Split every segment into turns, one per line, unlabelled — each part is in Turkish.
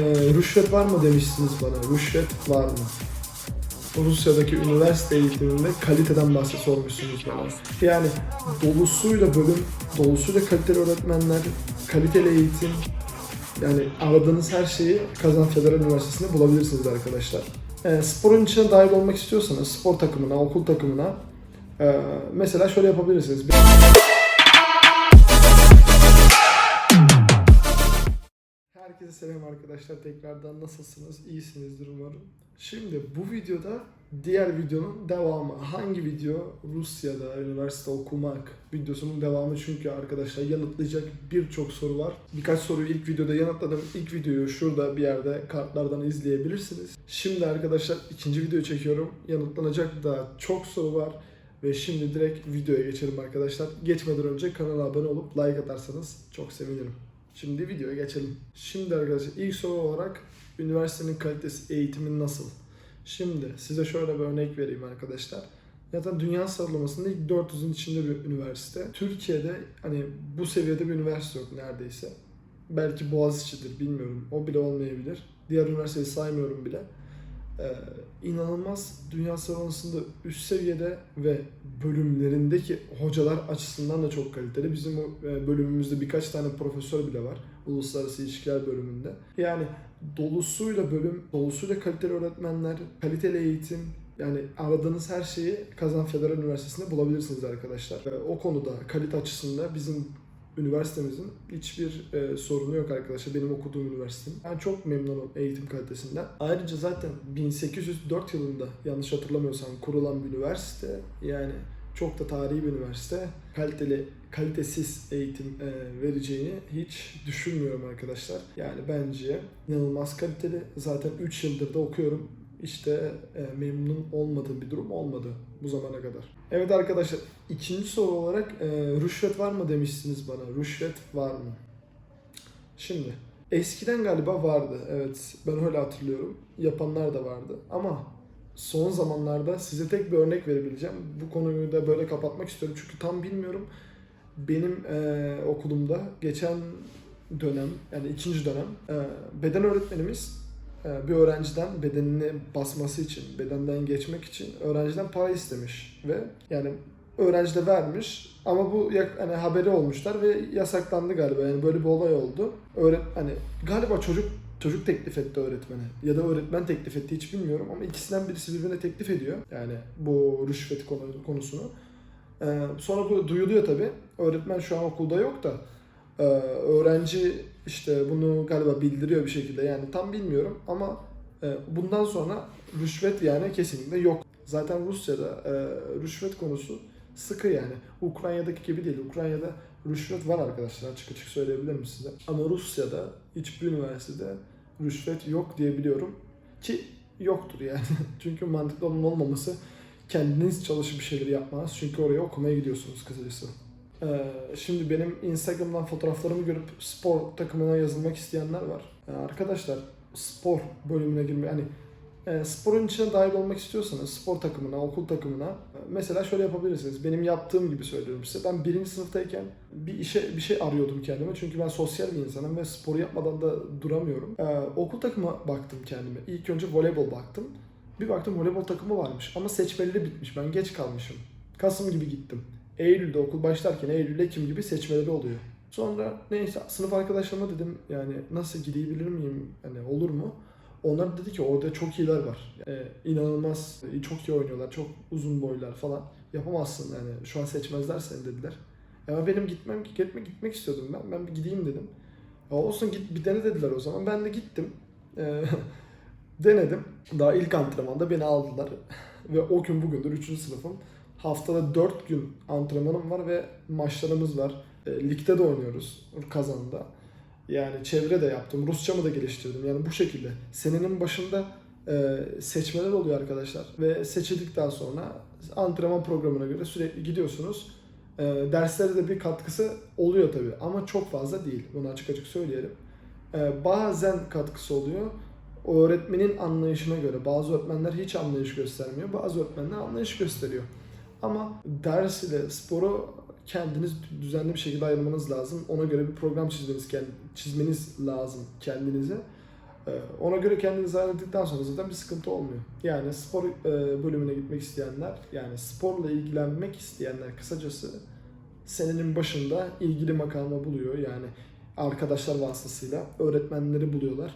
Ee, rüşvet var mı demişsiniz bana. Rüşvet var mı? Rusya'daki üniversite eğitiminde kaliteden bahse sormuşsunuz bana. Yani dolusuyla bölüm, dolusuyla kaliteli öğretmenler, kaliteli eğitim, yani aradığınız her şeyi Kazan Federal Üniversitesi'nde bulabilirsiniz arkadaşlar. Ee, sporun içine dahil olmak istiyorsanız spor takımına, okul takımına e, mesela şöyle yapabilirsiniz. Herkese selam arkadaşlar. Tekrardan nasılsınız? İyisinizdir umarım. Şimdi bu videoda diğer videonun devamı. Hangi video? Rusya'da üniversite okumak videosunun devamı çünkü arkadaşlar yanıtlayacak birçok soru var. Birkaç soruyu ilk videoda yanıtladım. İlk videoyu şurada bir yerde kartlardan izleyebilirsiniz. Şimdi arkadaşlar ikinci video çekiyorum. Yanıtlanacak da çok soru var. Ve şimdi direkt videoya geçelim arkadaşlar. Geçmeden önce kanala abone olup like atarsanız çok sevinirim. Şimdi videoya geçelim. Şimdi arkadaşlar ilk soru olarak üniversitenin kalitesi eğitimin nasıl? Şimdi size şöyle bir örnek vereyim arkadaşlar. Zaten dünya sıralamasında ilk 400'ün içinde bir üniversite. Türkiye'de hani bu seviyede bir üniversite yok neredeyse. Belki Boğaziçi'dir bilmiyorum. O bile olmayabilir. Diğer üniversiteyi saymıyorum bile. Ee, inanılmaz dünya sıralamasında üst seviyede ve bölümlerindeki hocalar açısından da çok kaliteli. Bizim e, bölümümüzde birkaç tane profesör bile var. Uluslararası ilişkiler bölümünde. Yani dolusuyla bölüm, dolusuyla kaliteli öğretmenler, kaliteli eğitim, yani aradığınız her şeyi Kazan Federal Üniversitesi'nde bulabilirsiniz arkadaşlar. Ee, O konuda kalite açısında bizim üniversitemizin hiçbir e, sorunu yok arkadaşlar. Benim okuduğum üniversitenin. Ben çok memnunum eğitim kalitesinden. Ayrıca zaten 1804 yılında yanlış hatırlamıyorsam kurulan bir üniversite. Yani çok da tarihi bir üniversite. Kaliteli, kalitesiz eğitim e, vereceğini hiç düşünmüyorum arkadaşlar. Yani bence inanılmaz kaliteli. Zaten 3 yıldır da okuyorum. İşte e, memnun olmadığım bir durum olmadı bu zamana kadar. Evet arkadaşlar ikinci soru olarak e, rüşvet var mı demişsiniz bana. Rüşvet var mı? Şimdi eskiden galiba vardı. Evet ben öyle hatırlıyorum. Yapanlar da vardı. Ama son zamanlarda size tek bir örnek verebileceğim. Bu konuyu da böyle kapatmak istiyorum. Çünkü tam bilmiyorum. Benim e, okulumda geçen dönem yani ikinci dönem e, beden öğretmenimiz bir öğrenciden bedenini basması için, bedenden geçmek için öğrenciden para istemiş ve yani öğrenci de vermiş ama bu hani haberi olmuşlar ve yasaklandı galiba yani böyle bir olay oldu. Öğret hani galiba çocuk çocuk teklif etti öğretmene ya da öğretmen teklif etti hiç bilmiyorum ama ikisinden birisi birbirine teklif ediyor yani bu rüşvet konu, konusunu. Ee, sonra bu duyuluyor tabi. Öğretmen şu an okulda yok da ee, öğrenci işte bunu galiba bildiriyor bir şekilde yani tam bilmiyorum ama e, bundan sonra rüşvet yani kesinlikle yok. Zaten Rusya'da e, rüşvet konusu sıkı yani. Ukrayna'daki gibi değil. Ukrayna'da rüşvet var arkadaşlar açık açık söyleyebilirim size. Ama Rusya'da hiçbir üniversitede rüşvet yok diyebiliyorum ki yoktur yani. Çünkü mantıklı olmaması kendiniz çalışıp bir şeyleri yapmanız. Çünkü oraya okumaya gidiyorsunuz kısacası. Ee, şimdi benim Instagram'dan fotoğraflarımı görüp spor takımına yazılmak isteyenler var. Ee, arkadaşlar spor bölümüne girme hani e, sporun içine dahil olmak istiyorsanız spor takımına, okul takımına e, mesela şöyle yapabilirsiniz. Benim yaptığım gibi söylüyorum size. Ben birinci sınıftayken bir işe bir şey arıyordum kendime. Çünkü ben sosyal bir insanım ve spor yapmadan da duramıyorum. Ee, okul takıma baktım kendime. İlk önce voleybol baktım. Bir baktım voleybol takımı varmış ama seçmeleri bitmiş. Ben geç kalmışım. Kasım gibi gittim. Eylül'de okul başlarken Eylül, Ekim gibi seçmeleri oluyor. Sonra neyse sınıf arkadaşlarıma dedim yani nasıl gidebilir miyim hani olur mu? Onlar dedi ki orada çok iyiler var. Ee, inanılmaz e, çok iyi oynuyorlar. Çok uzun boylar falan. Yapamazsın yani şu an seçmezler seni dediler. Ama benim gitmem gitmek gitmek istiyordum ben. Ben bir gideyim dedim. Ya olsun git bir dene dediler o zaman. Ben de gittim. Ee, denedim. Daha ilk antrenmanda beni aldılar. ve o gün bugündür 3. sınıfım. Haftada 4 gün antrenmanım var ve maçlarımız var. E, ligde de oynuyoruz kazanda. Yani çevre de yaptım. Rusçamı da geliştirdim. Yani bu şekilde. Senenin başında e, seçmeler oluyor arkadaşlar. Ve seçildikten sonra antrenman programına göre sürekli gidiyorsunuz. E, derslere de bir katkısı oluyor tabii. Ama çok fazla değil. Bunu açık açık söyleyelim. E, bazen katkısı oluyor. O öğretmenin anlayışına göre. Bazı öğretmenler hiç anlayış göstermiyor. Bazı öğretmenler anlayış gösteriyor. Ama ders ile sporu kendiniz düzenli bir şekilde ayırmanız lazım. Ona göre bir program çizmeniz, çizmeniz lazım kendinize. Ee, Ona göre kendinizi ayarladıktan sonra zaten bir sıkıntı olmuyor. Yani spor e, bölümüne gitmek isteyenler, yani sporla ilgilenmek isteyenler kısacası senenin başında ilgili makamı buluyor. Yani arkadaşlar vasıtasıyla öğretmenleri buluyorlar.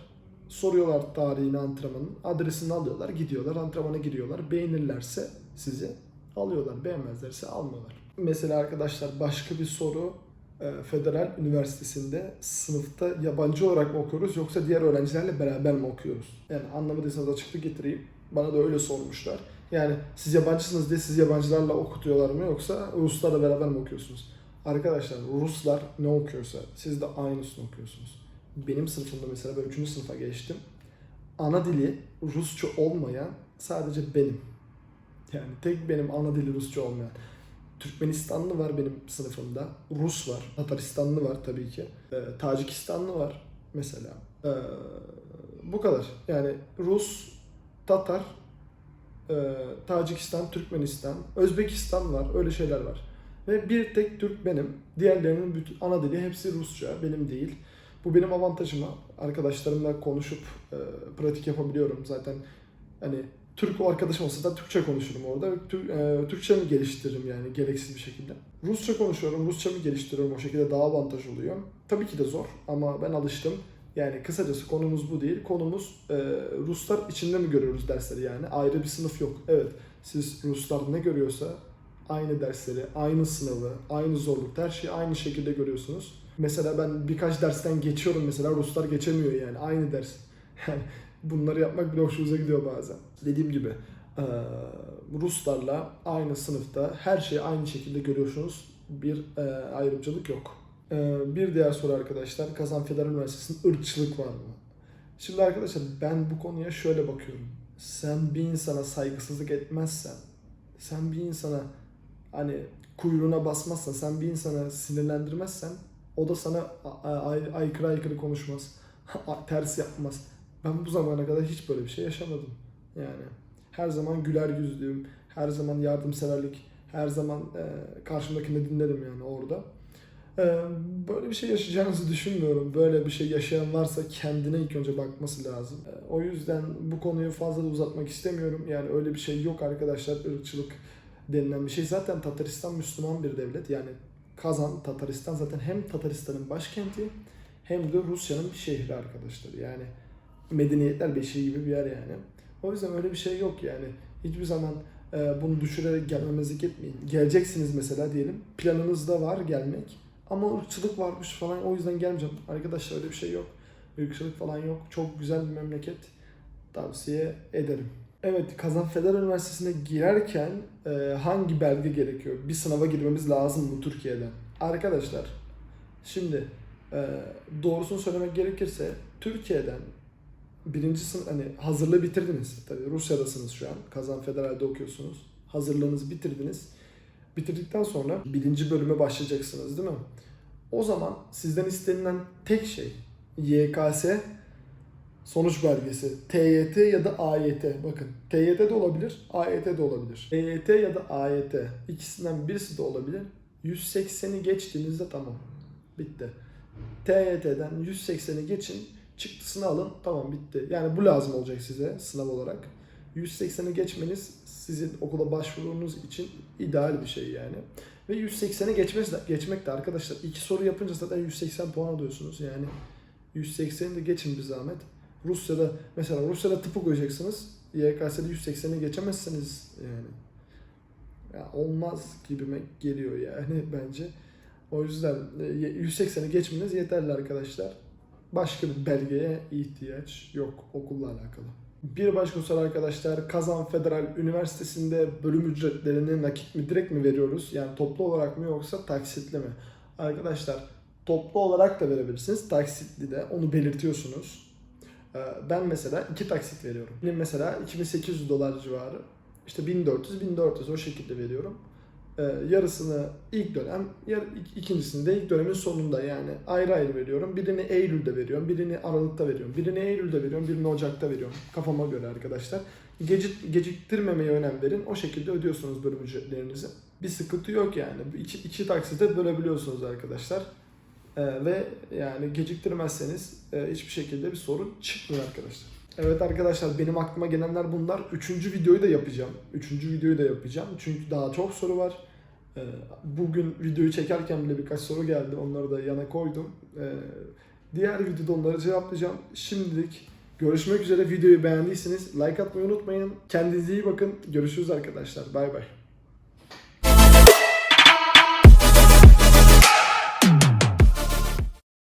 Soruyorlar tarihini antrenmanın, adresini alıyorlar, gidiyorlar, antrenmana giriyorlar. Beğenirlerse sizi alıyorlar, beğenmezlerse almıyorlar. Mesela arkadaşlar başka bir soru e, Federal Üniversitesi'nde sınıfta yabancı olarak mı okuyoruz yoksa diğer öğrencilerle beraber mi okuyoruz? Yani anlamadıysanız açıklık getireyim. Bana da öyle sormuşlar. Yani siz yabancısınız diye siz yabancılarla okutuyorlar mı yoksa Ruslarla beraber mi okuyorsunuz? Arkadaşlar Ruslar ne okuyorsa siz de aynısını okuyorsunuz. Benim sınıfımda mesela ben 3. sınıfa geçtim. Ana dili Rusça olmayan sadece benim. Yani tek benim ana dili Rusça olmayan. Türkmenistanlı var benim sınıfımda. Rus var. Tataristanlı var tabii ki. Ee, Tacikistanlı var mesela. Ee, bu kadar. Yani Rus, Tatar, e, Tacikistan, Türkmenistan, Özbekistan var. Öyle şeyler var. Ve bir tek Türk benim. Diğerlerinin bütün ana dili hepsi Rusça. Benim değil. Bu benim avantajıma. Arkadaşlarımla konuşup e, pratik yapabiliyorum. Zaten hani Türk arkadaşım olsa da Türkçe konuşurum orada. E, Türkçemi geliştiririm yani gereksiz bir şekilde. Rusça konuşuyorum, Rusçamı geliştiriyorum. O şekilde daha avantaj oluyor. Tabii ki de zor ama ben alıştım. Yani kısacası konumuz bu değil. Konumuz e, Ruslar içinde mi görüyoruz dersleri yani? Ayrı bir sınıf yok. Evet, siz Ruslar ne görüyorsa aynı dersleri, aynı sınavı, aynı zorlukta her şeyi aynı şekilde görüyorsunuz. Mesela ben birkaç dersten geçiyorum mesela Ruslar geçemiyor yani aynı ders. Yani bunları yapmak bile hoşunuza gidiyor bazen. Dediğim gibi Ruslarla aynı sınıfta her şeyi aynı şekilde görüyorsunuz. Bir ayrımcılık yok. Bir diğer soru arkadaşlar Kazan Federal Üniversitesi'nin ırkçılık var mı? Şimdi arkadaşlar ben bu konuya şöyle bakıyorum. Sen bir insana saygısızlık etmezsen, sen bir insana hani kuyruğuna basmazsan, sen bir insana sinirlendirmezsen o da sana aykırı aykırı konuşmaz, ters yapmaz. Ben bu zamana kadar hiç böyle bir şey yaşamadım. Yani her zaman güler yüzlüyüm, her zaman yardımseverlik, her zaman e, karşımdakini dinlerim yani orada. E, böyle bir şey yaşayacağınızı düşünmüyorum. Böyle bir şey yaşayan varsa kendine ilk önce bakması lazım. E, o yüzden bu konuyu fazla da uzatmak istemiyorum. Yani öyle bir şey yok arkadaşlar. ırkçılık denilen bir şey. Zaten Tataristan Müslüman bir devlet. Yani Kazan, Tataristan zaten hem Tataristan'ın başkenti hem de Rusya'nın bir şehri arkadaşlar. Yani medeniyetler beşiği gibi bir yer yani. O yüzden öyle bir şey yok yani. Hiçbir zaman e, bunu düşürerek gelmemezlik etmeyin. Geleceksiniz mesela diyelim. Planınızda var gelmek. Ama ırkçılık varmış falan o yüzden gelmeyeceğim. Arkadaşlar öyle bir şey yok. Irkçılık falan yok. Çok güzel bir memleket. Tavsiye ederim. Evet, Kazan Federal Üniversitesi'ne girerken e, hangi belge gerekiyor? Bir sınava girmemiz lazım mı Türkiye'den? Arkadaşlar, şimdi e, doğrusunu söylemek gerekirse Türkiye'den birinci sınıf hani hazırlığı bitirdiniz. Tabii Rusya'dasınız şu an. Kazan Federal'de okuyorsunuz. Hazırlığınızı bitirdiniz. Bitirdikten sonra birinci bölüme başlayacaksınız değil mi? O zaman sizden istenilen tek şey YKS sonuç belgesi. TYT ya da AYT. Bakın TYT de olabilir, AYT de olabilir. TYT ya da AYT ikisinden birisi de olabilir. 180'i geçtiğinizde tamam. Bitti. TYT'den 180'i geçin, çıktısını alın, tamam bitti. Yani bu lazım olacak size sınav olarak. 180'i geçmeniz sizin okula başvurunuz için ideal bir şey yani. Ve 180'i geçmez geçmek de arkadaşlar iki soru yapınca zaten 180 puan alıyorsunuz. Yani 180'i de geçin bir zahmet. Rusya'da mesela Rusya'da tıpı koyacaksınız. YKS'de 180'i geçemezseniz yani ya olmaz gibime geliyor yani bence. O yüzden e, 180'i geçmeniz yeterli arkadaşlar. Başka bir belgeye ihtiyaç yok okulla alakalı. Bir başka soru arkadaşlar Kazan Federal Üniversitesi'nde bölüm ücretlerini nakit mi direkt mi veriyoruz? Yani toplu olarak mı yoksa taksitli mi? Arkadaşlar toplu olarak da verebilirsiniz. Taksitli de onu belirtiyorsunuz. Ee, Ben mesela iki taksit veriyorum. Benim mesela 2800 dolar civarı. İşte 1400 1400 o şekilde veriyorum. Ee, yarısını ilk dönem, yar, ik- ikincisini de ilk dönemin sonunda yani ayrı ayrı veriyorum. Birini Eylül'de veriyorum, birini Aralık'ta veriyorum. Birini Eylül'de veriyorum, birini Ocak'ta veriyorum. Kafama göre arkadaşlar. Gecik, geciktirmemeye önem verin. O şekilde ödüyorsunuz bölüm ücretlerinizi. Bir sıkıntı yok yani. İki, iki taksite bölebiliyorsunuz arkadaşlar. Ee, ve yani geciktirmezseniz e, hiçbir şekilde bir sorun çıkmıyor arkadaşlar. Evet arkadaşlar benim aklıma gelenler bunlar. Üçüncü videoyu da yapacağım. Üçüncü videoyu da yapacağım. Çünkü daha çok soru var. Ee, Bugün videoyu çekerken bile birkaç soru geldi. Onları da yana koydum. Ee, Diğer videoda onları cevaplayacağım. Şimdilik görüşmek üzere. Videoyu beğendiyseniz like atmayı unutmayın. Kendinize iyi bakın. Görüşürüz arkadaşlar. Bay bay.